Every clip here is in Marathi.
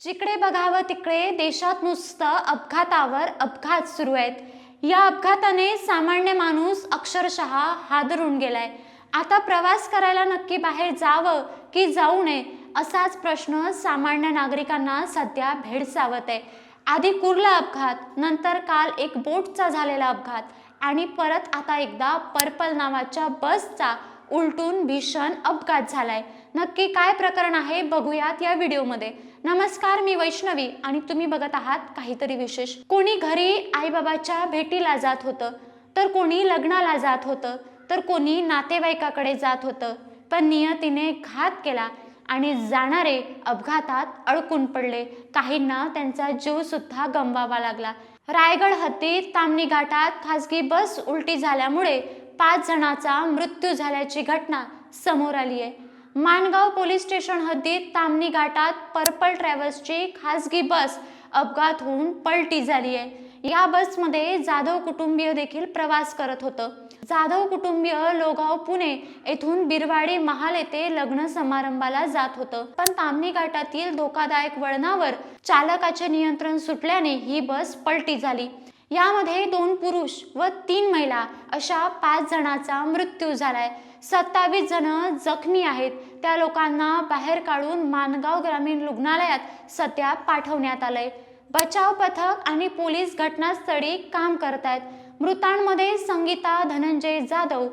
जिकडे बघावं तिकडे देशात नुसतं अपघातावर अपघात सुरू आहेत. या अपघाताने सामान्य माणूस अक्षरशः हादरून गेलाय. आता प्रवास करायला नक्की बाहेर जावं की जाऊ नये असाच प्रश्न सामान्य नागरिकांना सध्या भेडसावत आहे. आधी कुर्ला अपघात नंतर काल एक बोटचा झालेला अपघात आणि परत आता एकदा पर्पल नावाच्या बसचा उलटून भीषण अपघात झालाय. नक्की काय प्रकरण आहे बघूयात या व्हिडिओमध्ये. नमस्कार मी वैष्णवी आणि तुम्ही बघत आहात काहीतरी विशेष. कोणी घरी आईबाबाच्या भेटीला जात होतं तर कोणी लग्नाला जात होतं तर कोणी नातेवाईकाकडे जात होतं पण नियतीने घात केला आणि जाणारे अपघातात अडकून पडले. काहींना त्यांचा जीव सुद्धा गमवावा लागला. रायगड हद्दीत तामणी घाटात खासगी बस उलटी झाल्यामुळे पाच जणाचा मृत्यू झाल्याची घटना समोर आली आहे. माणगाव पोलीस स्टेशन हद्दीत तामणी घाटात पर्पल ट्रॅव्हल्सची खासगी बस अपघात होऊन पलटी झाली आहे. या बसमध्ये जाधव कुटुंबीय देखील प्रवास करत होतं. जाधव कुटुंबीय लोगाव पुणे येथून बिरवाडी महाल येथे लग्न समारंभाला जात होतं. पण तामणी घाटातील धोकादायक वळणावर चालकाचे नियंत्रण सुटल्याने ही बस पलटी झाली. यामध्ये दोन पुरुष व तीन महिला अशा पाच जणांचा मृत्यू झालाय. सत्तावीस जण जखमी आहेत. त्या लोकांना बाहेर काढून मानगाव ग्रामीण रुग्णालयात सध्या पाठवण्यात आलंय. बचाव पथक आणि पोलीस घटनास्थळी काम करत आहेत मृतांमध्ये संगीता धनंजय जाधव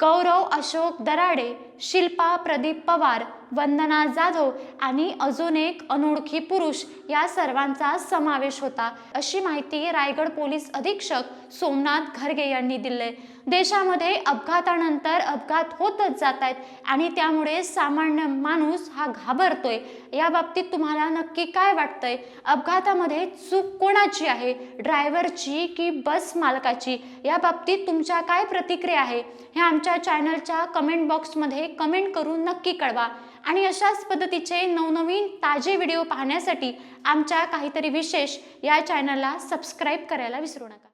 गौरव अशोक दराडे शिल्पा प्रदीप पवार वंदना जाधव आणि अजून एक अनोळखी पुरुष या सर्वांचा समावेश होता. अशी माहिती रायगड पोलीस अधीक्षक सोमनाथ घरगे यांनी दिले देशामध्ये अपघातानंतर अपघात होतच जात आहेत आणि त्यामुळे सामान्य माणूस हा घाबरतोय. या बाबतीत तुम्हाला नक्की काय वाटतंय? अपघातामध्ये चूक कोणाची आहे? ड्रायव्हरची की बस मालकाची? या बाबतीत तुमच्या काय प्रतिक्रिया आहे? हे आमच्या चॅनलच्या कमेंट बॉक्समध्ये कमेंट करून नक्की कळवा. आणि अशाच पद्धतीचे नवनवीन ताजे व्हिडिओ पाहण्यासाठी आमच्या काहीतरी विशेष या चॅनलला सबस्क्राईब करायला विसरू नका.